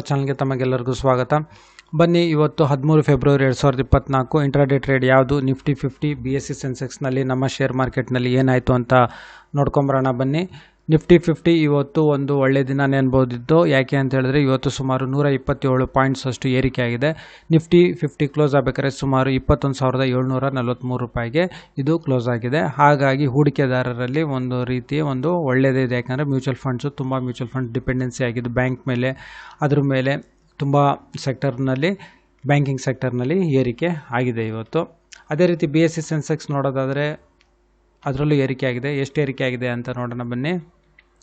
ಚಾನಲ್ಗೆ ತಮಗೆಲ್ಲರಿಗೂ ಸ್ವಾಗತ. ಬನ್ನಿ, ಇವತ್ತು ಹದಿಮೂರು ಫೆಬ್ರವರಿ ಎರಡು ಸಾವಿರದ ಇಪ್ಪತ್ನಾಲ್ಕು ಇಂಟ್ರಾಡೇ ಟ್ರೇಡ್ ಯಾವುದು? Nifty fifty B S C ಸೆನ್ಸೆಕ್ಸ್ನಲ್ಲಿ ನಮ್ಮ ಶೇರ್ ಮಾರ್ಕೆಟ್ನಲ್ಲಿ ಏನಾಯಿತು ಅಂತ ನೋಡ್ಕೊಂಬರೋಣ ಬನ್ನಿ. ನಿಫ್ಟಿ ಫಿಫ್ಟಿ ಇವತ್ತು ಒಂದು ಒಳ್ಳೆಯ ದಿನ ನೆನ್ಬೋದಿತ್ತು ಯಾಕೆ ಅಂತ ಹೇಳಿದ್ರೆ ಇವತ್ತು ಸುಮಾರು ನೂರ ಇಪ್ಪತ್ತೇಳು ಪಾಯಿಂಟ್ಸ್ ಅಷ್ಟು ಏರಿಕೆ ಆಗಿದೆ. ನಿಫ್ಟಿ ಫಿಫ್ಟಿ ಕ್ಲೋಸ್ ಆಗಬೇಕಾದ್ರೆ ಸುಮಾರು ಇಪ್ಪತ್ತೊಂದು ಸಾವಿರದ ಏಳ್ನೂರ ನಲವತ್ತ್ಮೂರು ರೂಪಾಯಿಗೆ ಇದು ಕ್ಲೋಸ್ ಆಗಿದೆ. ಹಾಗಾಗಿ ಹೂಡಿಕೆದಾರರಲ್ಲಿ ಒಂದು ರೀತಿ ಒಂದು ಒಳ್ಳೆಯದೇ ಇದೆ. ಯಾಕಂದರೆ ಮ್ಯೂಚುವಲ್ ಫಂಡ್ಸು ತುಂಬ ಮ್ಯೂಚುವಲ್ ಫಂಡ್ ಡಿಪೆಂಡೆನ್ಸಿ ಆಗಿದ್ದು ಬ್ಯಾಂಕ್ ಮೇಲೆ. ಅದ್ರ ಮೇಲೆ ತುಂಬ ಸೆಕ್ಟರ್ನಲ್ಲಿ, ಬ್ಯಾಂಕಿಂಗ್ ಸೆಕ್ಟರ್ನಲ್ಲಿ ಏರಿಕೆ ಆಗಿದೆ ಇವತ್ತು. ಅದೇ ರೀತಿ ಬಿ ಎಸ್ ಸಿ ಸೆನ್ಸೆಕ್ಸ್ ನೋಡೋದಾದರೆ ಅದರಲ್ಲೂ ಏರಿಕೆ ಆಗಿದೆ. ಎಷ್ಟು ಏರಿಕೆ ಆಗಿದೆ ಅಂತ ನೋಡೋಣ ಬನ್ನಿ.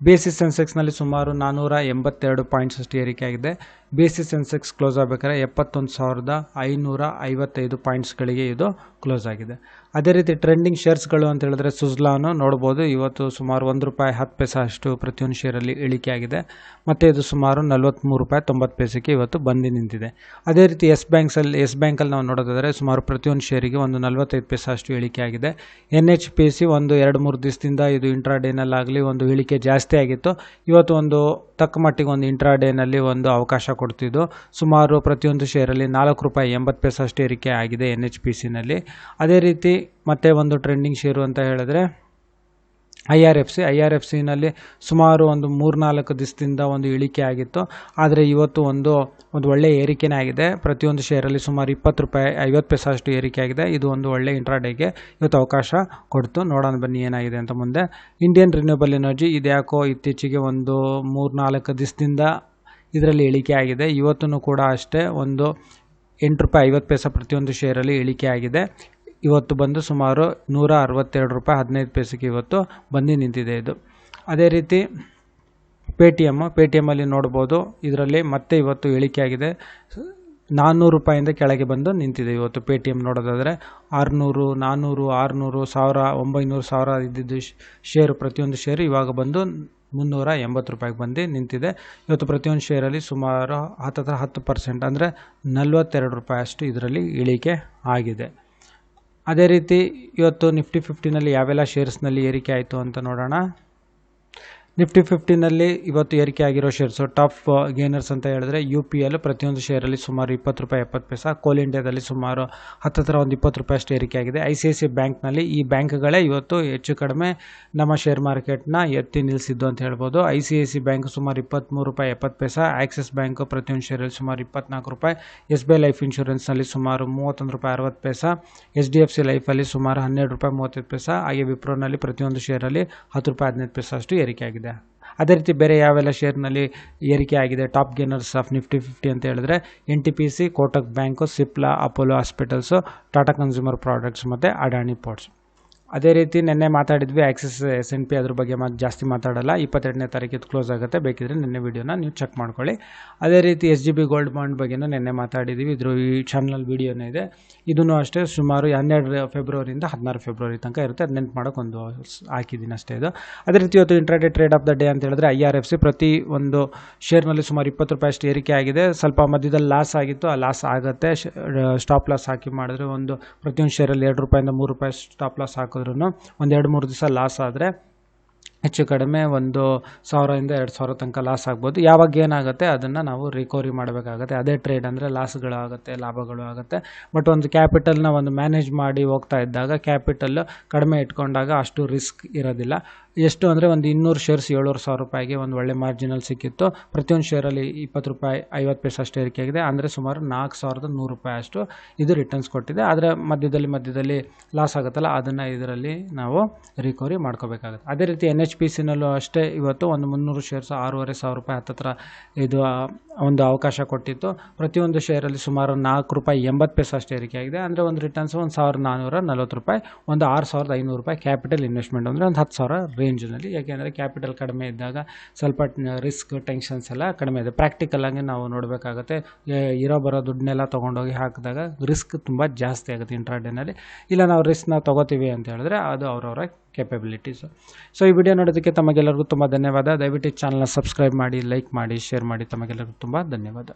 ಬಿ ಸಿ ಸೆನ್ಸೆಕ್ಸ್ನಲ್ಲಿ ಸುಮಾರು ನಾನ್ನೂರ ಎಂಬತ್ತೆರಡು ಪಾಯಿಂಟ್ಸ್ ಅಷ್ಟು ಏರಿಕೆ ಆಗಿದೆ ಬಿ ಸಿ ಸೆನ್ಸೆಕ್ಸ್ ಕ್ಲೋಸ್ ಆಗಬೇಕಾದ್ರೆ ಎಪ್ಪತ್ತೊಂದು ಸಾವಿರದ ಐನೂರ ಐವತ್ತೈದು ಪಾಯಿಂಟ್ಸ್ಗಳಿಗೆ ಇದು ಕ್ಲೋಸ್ ಆಗಿದೆ. ಅದೇ ರೀತಿ ಟ್ರೆಂಡಿಂಗ್ ಶೇರ್ಸ್ಗಳು ಅಂತ ಹೇಳಿದ್ರೆ ಸುಜ್ಲಾನು ನೋಡ್ಬೋದು. ಇವತ್ತು ಸುಮಾರು ಒಂದು ರೂಪಾಯಿ ಹತ್ತು ಪೈಸೆ ಅಷ್ಟು ಪ್ರತಿಯೊಂದು ಶೇರಲ್ಲಿ ಇಳಿಕೆಯಾಗಿದೆ. ಮತ್ತು ಇದು ಸುಮಾರು ನಲ್ವತ್ತ್ಮೂರು ರೂಪಾಯಿ ತೊಂಬತ್ತು ಪೈಸೆಗೆ ಇವತ್ತು ಬಂದು ನಿಂತಿದೆ. ಅದೇ ರೀತಿ ಎಸ್ ಬ್ಯಾಂಕ್ಸಲ್ಲಿ ಎಸ್ ಬ್ಯಾಂಕಲ್ಲಿ ನಾವು ನೋಡೋದಾದರೆ ಸುಮಾರು ಪ್ರತಿಯೊಂದು ಶೇರಿಗೆ ಒಂದು ನಲ್ವತ್ತೈದು ಪೈಸೆ ಅಷ್ಟು ಇಳಿಕೆಯಾಗಿದೆ ಎನ್ ಎಚ್ ಪಿ ಸಿ ಒಂದು ಎರಡು ಮೂರು ದಿವಸದಿಂದ ಇದು ಇಂಟ್ರಾಡೇನಲ್ಲಾಗಲಿ ಒಂದು ಇಳಿಕೆ ಜಾಸ್ತಿ ಆಗಿತ್ತು. ಇವತ್ತು ಒಂದು ತಕ್ಕ ಮಟ್ಟಿಗೆ ಒಂದು ಇಂಟ್ರಾಡೇನಲ್ಲಿ ಒಂದು ಅವಕಾಶ ಕೊಡ್ತಿದ್ದು. ಸುಮಾರು ಪ್ರತಿಯೊಂದು ಶೇರಲ್ಲಿ ನಾಲ್ಕು ರೂಪಾಯಿ ಎಂಬತ್ತು ಪೈಸಷ್ಟು ಏರಿಕೆ ಆಗಿದೆ ಎನ್ ಎಚ್ ಪಿ ಸಿನಲ್ಲಿ ಅದೇ ರೀತಿ ಮತ್ತೆ ಒಂದು ಟ್ರೆಂಡಿಂಗ್ ಶೇರು ಅಂತ ಹೇಳಿದ್ರೆ I R F C, I R F ಸಿನಲ್ಲಿ ಸುಮಾರು ಒಂದು ಮೂರ್ನಾಲ್ಕು ದಿವಸದಿಂದ ಒಂದು ಇಳಿಕೆ ಆಗಿತ್ತು. ಆದರೆ ಇವತ್ತು ಒಂದು ಒಂದು ಒಳ್ಳೆಯ ಏರಿಕೆನೇ ಆಗಿದೆ. ಪ್ರತಿಯೊಂದು ಶೇರಲ್ಲಿ ಸುಮಾರು ಇಪ್ಪತ್ತು ರೂಪಾಯಿ, ಐವತ್ತು ಪೈಸೆ ಅಷ್ಟು ಏರಿಕೆ ಆಗಿದೆ. ಇದು ಒಂದು ಒಳ್ಳೆ ಇಂಟ್ರಾಡೇಗೆ ಇವತ್ತು ಅವಕಾಶ ಕೊಡ್ತು. ನೋಡೋಣ ಬನ್ನಿ ಏನಾಗಿದೆ ಅಂತ ಮುಂದೆ. ಇಂಡಿಯನ್ ರಿನ್ಯೂಬಲ್ ಎನರ್ಜಿ ಇದ್ಯಾಕೋ ಇತ್ತೀಚೆಗೆ ಒಂದು ಮೂರ್ನಾಲ್ಕು ದಿವಸದಿಂದ ಇದರಲ್ಲಿ ಇಳಿಕೆ ಆಗಿದೆ. ಇವತ್ತೂ ಕೂಡ ಅಷ್ಟೇ ಒಂದು ಎಂಟು ರೂಪಾಯಿ, ಐವತ್ತು ಪೈಸೆ ಪ್ರತಿಯೊಂದು ಶೇರಲ್ಲಿ ಇಳಿಕೆ ಆಗಿದೆ. ಇವತ್ತು ಬಂದು ಸುಮಾರು ನೂರ ಅರವತ್ತೆರಡು ರೂಪಾಯಿ ಹದಿನೈದು ಪೈಸೆಗೆ ಇವತ್ತು ಬಂದು ನಿಂತಿದೆ ಇದು. ಅದೇ ರೀತಿ Paytm pay T ಎಮ್ಮಲ್ಲಿ ನೋಡ್ಬೋದು. ಇದರಲ್ಲಿ ಮತ್ತೆ ಇವತ್ತು ಇಳಿಕೆ ಆಗಿದೆ. ನಾನ್ನೂರು ರೂಪಾಯಿಂದ ಕೆಳಗೆ ಬಂದು ನಿಂತಿದೆ ಇವತ್ತು ಪೇ ಟಿ ಎಂ ನೋಡೋದಾದರೆ. ಆರುನೂರು ನಾನ್ನೂರು ಆರುನೂರು, ಸಾವಿರ, ಒಂಬೈನೂರು ಸಾವಿರ ಇದ್ದಿದ್ದು ಶೇರು, ಪ್ರತಿಯೊಂದು ಶೇರು ಇವಾಗ ಬಂದು ಮುನ್ನೂರ ಎಂಬತ್ತು ರೂಪಾಯಿಗೆ ಬಂದು ನಿಂತಿದೆ. ಇವತ್ತು ಪ್ರತಿಯೊಂದು ಶೇರಲ್ಲಿ ಸುಮಾರು ಹತ್ತತ್ರ ಹತ್ತು ಪರ್ಸೆಂಟ್ ಅಂದರೆ ನಲ್ವತ್ತೆರಡು ರೂಪಾಯಿ ಅಷ್ಟು ಇದರಲ್ಲಿ ಇಳಿಕೆ ಆಗಿದೆ. ಅದೇ ರೀತಿ ಇವತ್ತು ನಿಫ್ಟಿ ಫಿಫ್ಟಿನಲ್ಲಿ ಯಾವೆಲ್ಲ ಶೇರ್ಸ್ನಲ್ಲಿ ಏರಿಕೆ ಆಯಿತು ಅಂತ ನೋಡೋಣ. ನಿಫ್ಟಿ ಫಿಫ್ಟಿನಲ್ಲಿ ಇವತ್ತು ಏರಿಕೆ ಆಗಿರೋ ಶೇರ್ಸು ಟಾಪ್ ಗೇನರ್ಸ್ ಅಂತ ಹೇಳಿದ್ರೆ ಯು ಪಿ ಎಲ್ ಪ್ರತಿಯೊಂದು ಶೇರಲ್ಲಿ ಸುಮಾರು ಇಪ್ಪತ್ತು ರೂಪಾಯಿ, ಎಪ್ಪತ್ತು ಪೈಸಾ ಕೋಲ್ ಇಂಡಿಯಾದಲ್ಲಿ ಸುಮಾರು ಹತ್ತತ್ರ ಒಂದು ಇಪ್ಪತ್ತು ರೂಪಾಯಿ ಅಷ್ಟು ಏರಿಕೆ ಆಗಿದೆ. ಐ ಸಿ ಐ ಸಿ ಬ್ಯಾಂಕ್ನಲ್ಲಿ ಈ ಬ್ಯಾಂಕ್ಗಳೇ ಇವತ್ತು ಹೆಚ್ಚು ಕಡಿಮೆ ನಮ್ಮ ಶೇರ್ ಮಾರ್ಕೆಟ್ನ ಎತ್ತಿ ನಿಲ್ಲಿಸಿದ್ದು ಅಂತ ಹೇಳ್ಬೋದು. I C I C bank ಸುಮಾರು ಇಪ್ಪತ್ತ್ಮೂರು ರೂಪಾಯಿ, ಎಪ್ಪತ್ತು ಪೈಸಾ ಆಕ್ಸಿಸ್ ಬ್ಯಾಂಕ್ ಪ್ರತಿಯೊಂದು ಶೇರಲ್ಲಿ ಸುಮಾರು ಇಪ್ಪತ್ನಾಲ್ಕು ರೂಪಾಯಿ ಎಸ್ ಬಿ ಐ ಲೈಫ್ ಇನ್ಶೂರೆನ್ಸ್ನಲ್ಲಿ ಸುಮಾರು ಮೂವತ್ತೊಂದು ರೂಪಾಯಿ, ಅರವತ್ತು ಪೈಸಾ ಎಚ್ ಡಿ ಎಫ್ ಸಿ ಲೈಫಲ್ಲಿ ಸುಮಾರು ಹನ್ನೆರಡು ರೂಪಾಯಿ, ಮೂವತ್ತೈದು ಪೈಸಾ, ಹಾಗೆ ವಿಪ್ರೋನಲ್ಲಿ ಪ್ರತಿಯೊಂದು ಶೇರಲ್ಲಿ ಹತ್ತು ರೂಪಾಯಿ, ಹದಿನೈದು ಪೈಸಾ ಅಷ್ಟು ಏರಿಕೆ ಆಗಿದೆ. ಅದೇ ರೀತಿ ಬೇರೆ ಯಾವೆಲ್ಲ ಶೇರ್ನಲ್ಲಿ ಏರಿಕೆ ಆಗಿದೆ top gainers of Nifty fifty ಅಂತ ಹೇಳಿದ್ರೆ N T P C Kotak bank Cipla Apollo hospitals Tata consumer products ಮತ್ತು ಅಡಾಣಿ ಪೋರ್ಟ್ಸ್ ಅದೇ ರೀತಿ ನಿನ್ನೆ ಮಾತಾಡಿದ್ವಿ ಆಕ್ಸಿಸ್ ಎಸ್ ಎನ್ ಪಿ ಅದ್ರ ಬಗ್ಗೆ ಮತ್ತೆ ಜಾಸ್ತಿ ಮಾತಾಡಲ್ಲ. ಇಪ್ಪತ್ತೆರಡನೇ ತಾರೀಕಿದ್ದು ಕ್ಲೋಸ್ ಆಗುತ್ತೆ. ಬೇಕಿದ್ರೆ ನಿನ್ನೆ ವೀಡಿಯೋನ ನೀವು ಚೆಕ್ ಮಾಡ್ಕೊಳ್ಳಿ. ಅದೇ ರೀತಿ S G B gold bond ಬಗ್ಗೆನೂ ನಿನ್ನೆ ಮಾತಾಡಿದ್ದೀವಿ ಇದ್ರ ಈ ಚಾನಲ್ ವೀಡಿಯೋನೇ ಇದೆ. ಇದೂ ಅಷ್ಟೇ ಸುಮಾರು ಹನ್ನೆರಡು ಫೆಬ್ರವರಿಯಿಂದ ಹದಿನಾರು ಫೆಬ್ರವರಿ ತನಕ ಇರುತ್ತೆ. ಅದು ನೆನ್ಪು ಮಾಡೋಕ್ಕೊಂದು ಹಾಕಿದ್ದೀನಿ ಅಷ್ಟೇ ಇದು. ಅದೇ ರೀತಿ ಇವತ್ತು intraday trade of the day ಅಂತ ಹೇಳಿದ್ರೆ ಐ ಆರ್ ಎಫ್ ಸಿ ಪ್ರತಿ ಒಂದು ಶೇರ್ನಲ್ಲಿ ಸುಮಾರು ಇಪ್ಪತ್ತು ರೂಪಾಯಿ ಅಷ್ಟು ಏರಿಕೆ ಆಗಿದೆ. ಸ್ವಲ್ಪ ಮಧ್ಯದಲ್ಲಿ ಲಾಸ್ ಆಗಿತ್ತು. ಆ ಲಾಸ್ ಆಗುತ್ತೆ. ಸ್ಟಾಪ್ ಲಾಸ್ ಹಾಕಿ ಮಾಡಿದ್ರೆ ಒಂದು ಪ್ರತಿಯೊಂದು ಶೇರಲ್ಲಿ ಎರಡು ರೂಪಾಯಿಂದ ಮೂರು ರೂಪಾಯಿ ಸ್ಟಾಪ್ ಲಾಸ್ ಹಾಕಿದ್ರು ಒಂದು ಎರಡು ಮೂರು ದಿವಸ ಲಾಸ್ ಆದರೆ ಹೆಚ್ಚು ಕಡಿಮೆ ಒಂದು ಸಾವಿರದಿಂದ ಎರಡು ಸಾವಿರ ತನಕ ಲಾಸ್ ಆಗ್ಬೋದು. ಯಾವಾಗ ಏನಾಗುತ್ತೆ ಅದನ್ನು ನಾವು ರಿಕವರಿ ಮಾಡಬೇಕಾಗತ್ತೆ. ಅದೇ ಟ್ರೇಡ್ ಅಂದರೆ ಲಾಸ್ಗಳು ಆಗುತ್ತೆ, ಲಾಭಗಳು ಆಗುತ್ತೆ. ಬಟ್ ಒಂದು ಕ್ಯಾಪಿಟಲ್ನ ಒಂದು ಮ್ಯಾನೇಜ್ ಮಾಡಿ ಹೋಗ್ತಾ ಇದ್ದಾಗ ಕ್ಯಾಪಿಟಲ್ ಕಡಿಮೆ ಇಟ್ಕೊಂಡಾಗ ಅಷ್ಟು ರಿಸ್ಕ್ ಇರೋದಿಲ್ಲ. ಎಷ್ಟು ಅಂದರೆ ಒಂದು ಇನ್ನೂರು ಶೇರ್ಸ್ ಏಳ್ನೂರು ಸಾವಿರ ರೂಪಾಯಿಗೆ ಒಂದು ಒಳ್ಳೆ ಮಾರ್ಜಿನಲ್ಲಿ ಸಿಕ್ಕಿತ್ತು. ಪ್ರತಿಯೊಂದು ಶೇರಲ್ಲಿ ಇಪ್ಪತ್ತು ರೂಪಾಯಿ, ಐವತ್ತು ಪೈಸೆ ಅಷ್ಟು ಏರಿಕೆ ಆಗಿದೆ. ಅಂದರೆ ಸುಮಾರು ನಾಲ್ಕು ಸಾವಿರದ ನೂರು ರೂಪಾಯಿ ಅಷ್ಟು ಇದು ರಿಟರ್ನ್ಸ್ ಕೊಟ್ಟಿದೆ. ಆದರೆ ಮಧ್ಯದಲ್ಲಿ ಮಧ್ಯದಲ್ಲಿ ಲಾಸ್ ಆಗುತ್ತಲ್ಲ, ಅದನ್ನು ಇದರಲ್ಲಿ ನಾವು ರಿಕವರಿ ಮಾಡ್ಕೋಬೇಕಾಗುತ್ತೆ. ಅದೇ ರೀತಿ ಎನ್ ಎಚ್ ಪಿ ಸಿನಲ್ಲೂ ಅಷ್ಟೇ ಇವತ್ತು ಒಂದು ಮುನ್ನೂರು ಶೇರ್ಸ್ ಆರೂವರೆ ಸಾವಿರ ರೂಪಾಯಿ ಹತ್ತತ್ರ ಇದು ಒಂದು ಅವಕಾಶ ಕೊಟ್ಟಿತ್ತು. ಪ್ರತಿಯೊಂದು ಶೇರಲ್ಲಿ ಸುಮಾರು ನಾಲ್ಕು ರೂಪಾಯಿ ಎಂಬತ್ತು ಪೈಸೆ ಅಷ್ಟು ಏರಿಕೆ ಆಗಿದೆ. ಅಂದರೆ ಒಂದು ರಿಟರ್ನ್ಸ್ ಒಂದು ಸಾವಿರದ ನಾನ್ನೂರ ನಲ್ವತ್ತು ರೂಪಾಯಿ, ಒಂದು ಆರು ಸಾವಿರದ ಐನೂರು ರೂಪಾಯಿ ಕ್ಯಾಪಿಟಲ್ ಇನ್ವೆಸ್ಟ್ಮೆಂಟ್ ಅಂದರೆ ಒಂದು ಹತ್ತು ಸಾವಿರ ರೇಂಜ್ನಲ್ಲಿ ಯಾಕೆಂದರೆ ಕ್ಯಾಪಿಟಲ್ ಕಡಿಮೆ ಇದ್ದಾಗ ಸ್ವಲ್ಪ ರಿಸ್ಕ್ ಟೆನ್ಷನ್ಸ್ ಎಲ್ಲ ಕಡಿಮೆ ಇದೆ. ಪ್ರಾಕ್ಟಿಕಲಾಗಿ ನಾವು ನೋಡಬೇಕಾಗತ್ತೆ ಇರೋ ಬರೋ ದುಡ್ಡನ್ನೆಲ್ಲ ತೊಗೊಂಡೋಗಿ ಹಾಕಿದಾಗ ರಿಸ್ಕ್ ತುಂಬ ಜಾಸ್ತಿ ಆಗುತ್ತೆ ಇಂಟ್ರಾಡೇನಲ್ಲಿ ಇಲ್ಲ, ನಾವು ರಿಸ್ಕ್ನ ತೊಗೋತೀವಿ ಅಂತ ಹೇಳಿದ್ರೆ ಅದು ಅವರವರ ಕೆಪಬಿಲಿಟೀಸು ಸೊ ಈ ವಿಡಿಯೋ ನೋಡೋದಕ್ಕೆ ತಮಗೆಲ್ಲರಿಗೂ ತುಂಬ ಧನ್ಯವಾದ. ದಯವಿಟ್ಟು ಚಾನಲ್ನ ಸಬ್ಸ್ಕ್ರೈಬ್ ಮಾಡಿ ಲೈಕ್ ಮಾಡಿ ಶೇರ್ ಮಾಡಿ. ತಮಗೆಲ್ಲರಿಗೂ ತುಂಬ ಧನ್ಯವಾದ.